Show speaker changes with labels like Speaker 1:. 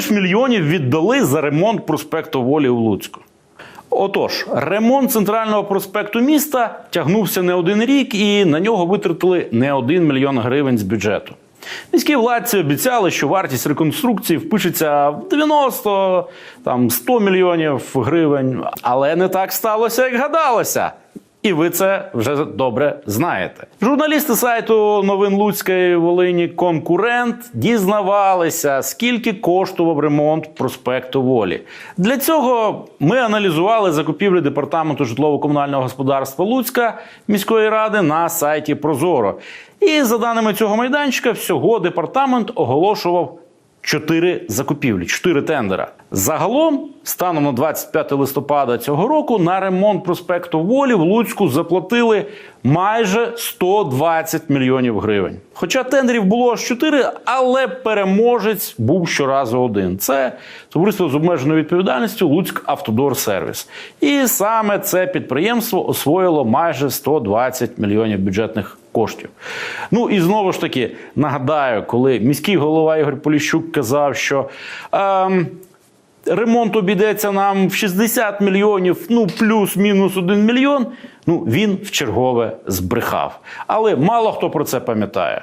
Speaker 1: Ж мільйонів віддали за ремонт проспекту Волі у Луцьку? Отож, ремонт центрального проспекту міста тягнувся не один рік, і на нього витратили не один мільйон гривень з бюджету. Міські владці обіцяли, що вартість реконструкції впишеться в 90 там 100 мільйонів гривень, але не так сталося, як гадалося. І ви це вже добре знаєте. Журналісти сайту новин Луцької Волині Конкурент дізнавалися, скільки коштував ремонт проспекту Волі. Для цього ми аналізували закупівлі департаменту житлово-комунального господарства Луцька міської ради на сайті Прозоро. І за даними цього майданчика, всього департамент оголошував чотири закупівлі, чотири тендера. Загалом, станом на 25 листопада цього року, на ремонт проспекту Волі в Луцьку заплатили майже 120 мільйонів гривень. Хоча тендерів було аж чотири, але переможець був щоразу один. Це товариство з обмеженою відповідальністю Луцьк Автодор Сервіс. І саме це підприємство освоїло майже 120 мільйонів бюджетних коштів. Ну і знову ж таки нагадаю, коли міський голова Ігор Поліщук казав, що. Ем, Ремонт обійдеться нам в 60 мільйонів, ну плюс-мінус 1 мільйон. Ну він в чергове збрехав. Але мало хто про це пам'ятає.